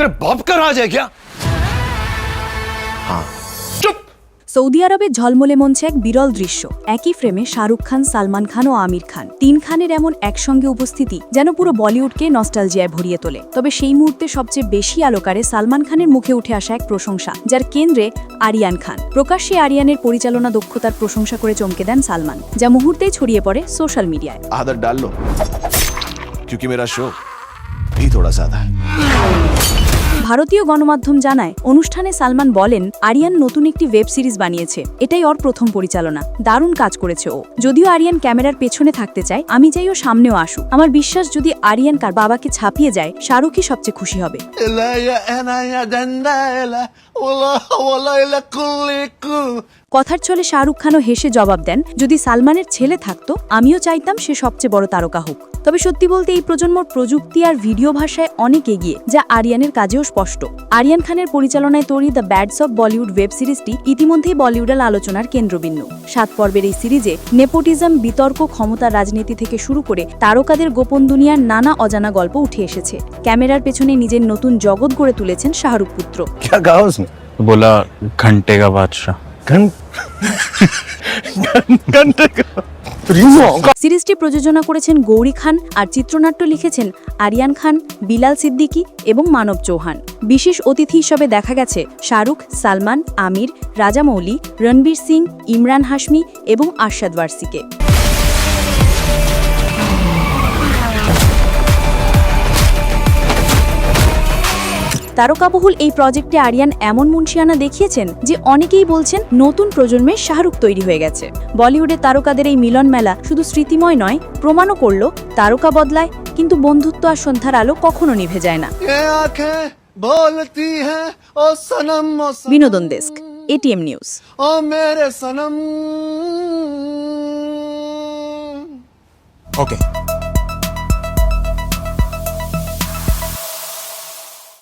तेरे बाप का राज है क्या चुप সৌদি আরবের ঝলমলে মঞ্চে এক বিরল দৃশ্য একই ফ্রেমে শাহরুখ খান সালমান খান ও আমির খান তিন খানের এমন একসঙ্গে উপস্থিতি যেন পুরো বলিউডকে নস্টালজিয়ায় ভরিয়ে তোলে তবে সেই মুহূর্তে সবচেয়ে বেশি আলোকারে সালমান খানের মুখে উঠে আসা এক প্রশংসা যার কেন্দ্রে আরিয়ান খান প্রকাশ্যে আরিয়ানের পরিচালনা দক্ষতার প্রশংসা করে চমকে দেন সালমান যা মুহূর্তেই ছড়িয়ে পড়ে সোশ্যাল মিডিয়ায় आदत डाल लो क्योंकि मेरा शो भी थोड़ा सादा है ভারতীয় গণমাধ্যম জানায়, অনুষ্ঠানে সালমান বলেন, আরিয়ান নতুন একটি ওয়েব সিরিজ বানিয়েছে। এটাই ওর প্রথম পরিচালনা। দারুণ কাজ করেছে ও। যদিও আরিয়ান ক্যামেরার পেছনে থাকতে চায়, আমি চাই ও সামনেও আসুক আমার বিশ্বাস, যদি আরিয়ান কার বাবাকে ছাপিয়ে যায়, শাহরুখই সবচেয়ে খুশি হবে। কথার ছলে শাহরুখ খানও হেসে জবাব দেন যদি সালমানের ছেলে থাকতো আমিও চাইতাম সে সবচেয়ে বড় তারকা হোক। তবে সত্যি বলতে এই প্রজন্ম প্রযুক্তি আর ভিডিও ভাষায় অনেক এগিয়ে যা আরিয়ানের কাজেও স্পষ্ট। আরিয়ান খানের পরিচালনায় তৈরি the bads of Bollywood web সিরিজটি ইতিমধ্যেই বলিউডাল আলোচনার কেন্দ্রবিন্দু। সাত পর্বের এই সিরিজে নেপোটিজম বিতর্ক ক্ষমতা রাজনীতি থেকে শুরু করে তারকাদের গোপন দুনিয়ার নানা অজানা গল্প উঠে এসেছে। ক্যামেরার পেছনে নিজের নতুন জগৎ গড়ে তুলেছেন শাহরুখ পুত্র। বলা ঘন্টে বাদশাহ গান? সিরিজটি প্রযোজনা করেছেন গৌরী খান আর চিত্রনাট্য লিখেছেন আরিয়ান খান বিলাল সিদ্দিকী এবং মানব চৌহান। বিশেষ অতিথি হিসেবে দেখা গেছে শাহরুখ সালমান আমির রাজামৌলি রণবীর সিং ইমরান হাশমি এবং আশাদ ওয়ার্সিকে তারকাবহুল এই প্রজেক্টে আরিয়ান এমন মুন্সিয়ানা দেখিয়েছেন যে অনেকেই বলছেন নতুন প্রজন্মের শাহরুখ তৈরি হয়ে গেছে। বলিউডের তারকাদের এই মিলন মেলা শুধু স্মৃতিময় নয় প্রমাণও করল তারকা বদলায় কিন্তু বন্ধুত্ব আর সন্ধ্যার আলো কখনো নিভে যায় না। বিনোদন ডেস্ক এটিএম নিউজ। ও মেরে সনম। ওকে